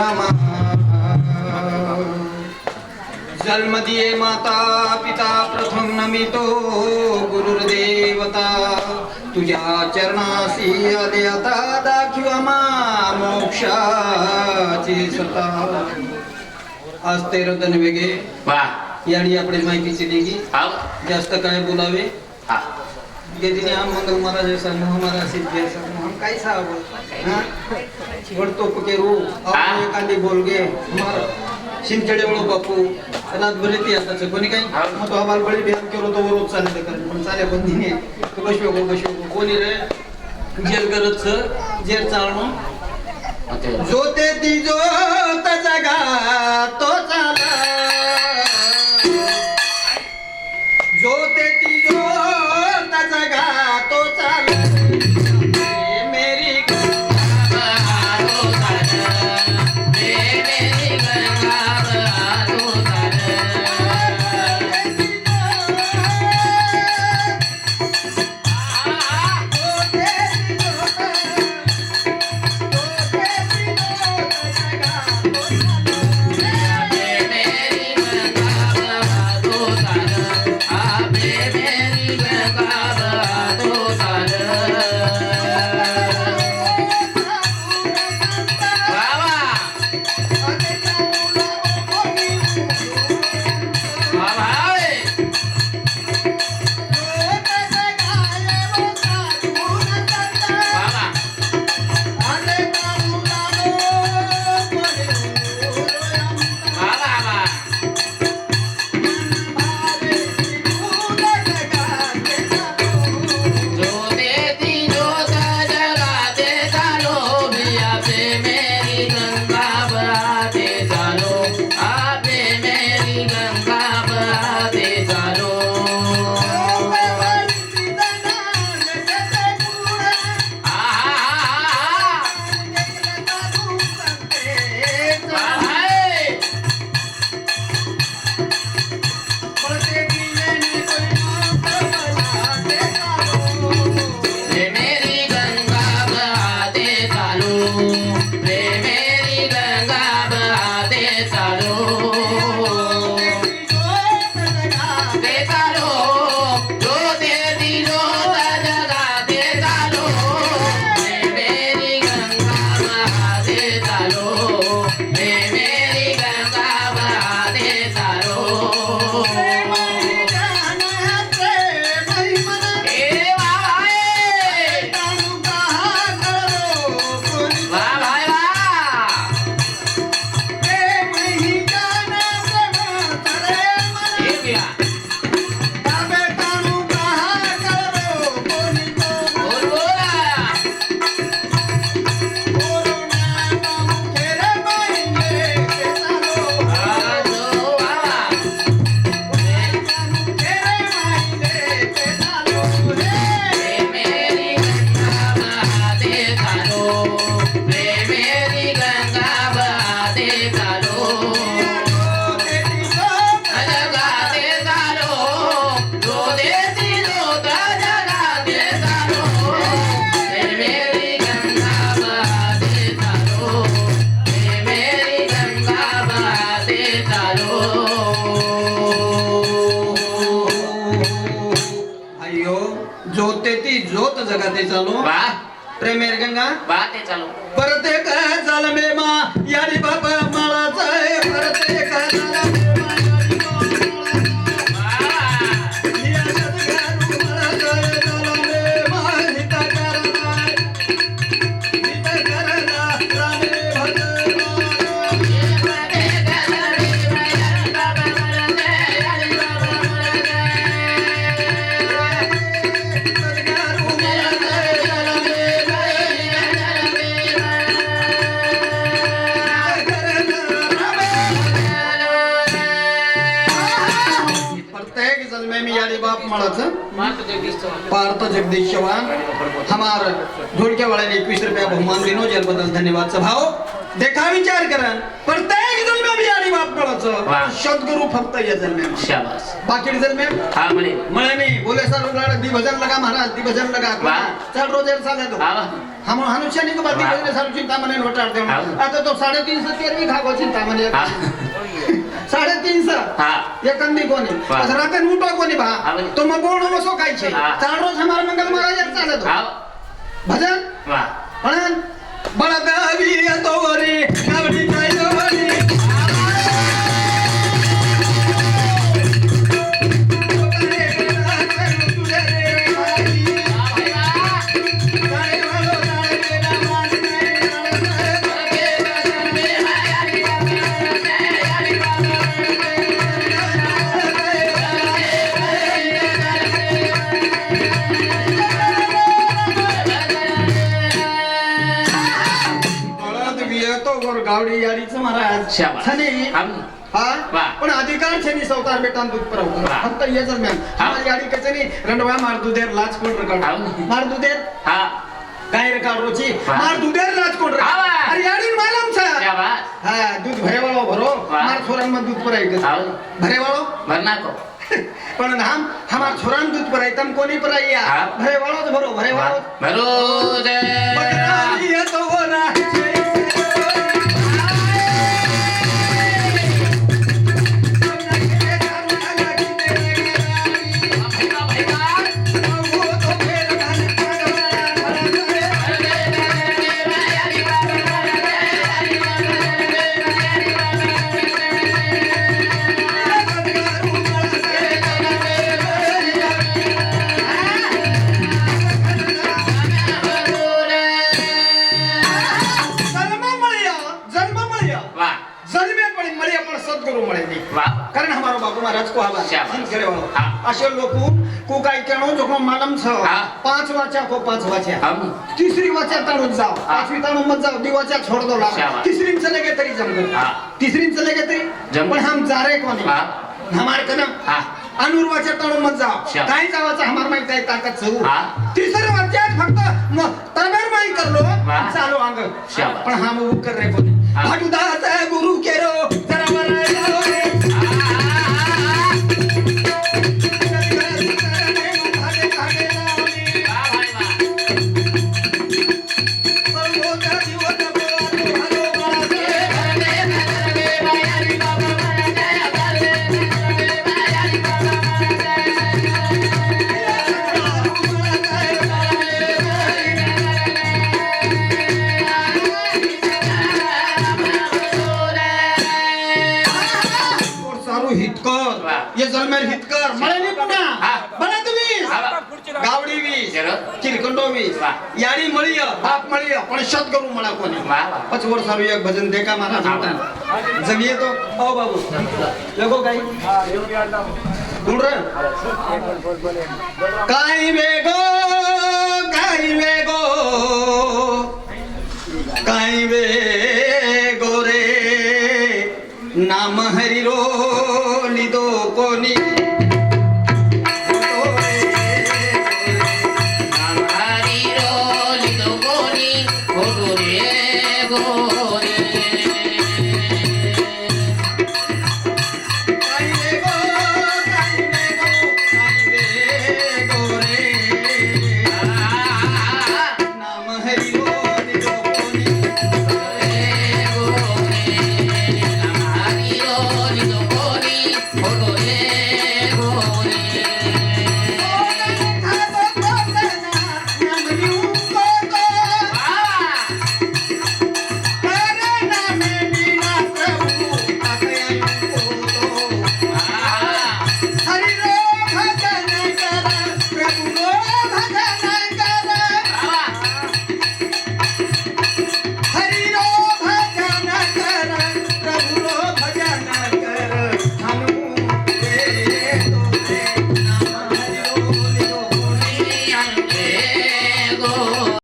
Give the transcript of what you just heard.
रामा. जन्म दिये माता पिता प्रथम नमितो गुरुर्देवता. तुझ्या चरणासी आले आता दाखव आम्हा मोक्षाची सता आज तेरा दन वेगे. वा. याडी आपली माहितीची देगी. जास्त काय बोलावे? हा. गेदिने हम मंगल महाराज ऐसा मोह महाराज सिद्ध ऐसा हम साहब हाँ? वडतो पके रू हा? आपण एखादी बोल गे मार शिंचडे वळो बापू रात भरे ती आता कोणी काय? हा. मग तो आम्हाला बळी बिहान केलो तो रोज चालले कर पण चाले पण दिने तो बसवे गो बसवे गो कोणी रे? जेल करत सर जेल चालणं. ओके. जो ते ती जो जगा तो चाला जगाते चालू. प्रेमेर गंगा. वा ते चालू. परत एक झालं बेमा यारी बाबा माळाचा पार्थ जगदीश चव्हाण हमार धुळक्या वाळ्याने एकवीस रुपया बहुमान दिनो जलबद्दल धन्यवाद भाव देखा विचार करा प्रत्येक जन्मे में यारी बाप. मळाचं सद्गुरु फक्त या जन्मे में. शाबास. बाकी जन्मे हा म्हणे. मळे नाही. बोले सर दी भजन लगा महाराज दी भजन लगा. चल रोज तो. हम हनुष्यानी के बाती सारू चिंता मने नोटाड़ दे। आता तो साढ़े तीन सौ तेरवी खागो चिंता मने हा साढ़े तीन सौ हा. ये कंदी कोणी. वाह। बस राते उठो कोणी बा. बरे. तो वसो काय छे हा. चार रोज हमारा मंगल महाराज चालत हा. भजन? वा म्हणन बळगावी येतो वरी. गावडी गावडी याडीच महाराज. शाबास. छने हम हा. पण अधिकार छे नी सवतार बेटान दूध पुरवतो. फक्त येच मॅम हा. हमारी याडी कचनी रंडवा मार दुधेर लाच कोण रकड हा. मार दुधेर. हा. काय रकाड रोची. मार दुधेर लाच कोण रकड हा. अरे याडी मालम छा शाबास हा दूध भरो. वाह. मार छोरान मग दूध पराई हा. भरेवाळो भरना को पण हम हमार छोरान दूध पराई तम कोणी पराई या हा. भरेवाळोच भरो वा. भरेवाळो भरो दे पहले अपन सदगुरु मरे दी कारण हमारो बाबू महाराज हो. को हवा सिंखेड़े को छ. वाचा को वाचा वाचा जाओ मत जाओ दी वाचा छोड़ दो ला चले तरी जम चले तरी? हम जा रहे मत जाओ काय जावाचा हमार माहीत काय? ताकद सऊ तिसरी वाच्यात फक्त तनर माही करलो. चालो अंग पण हम कर रे कोणी. भाटू किरकंडो वीस वा. याडी मळी बाप मळी पण शत करू मला कोणी. वा वा. पाच वर सारू एक भजन दे का महाराज हा. होता जग येतो. हो बाबू. लगो काही. कोण रे काय वेगो काय वेगो.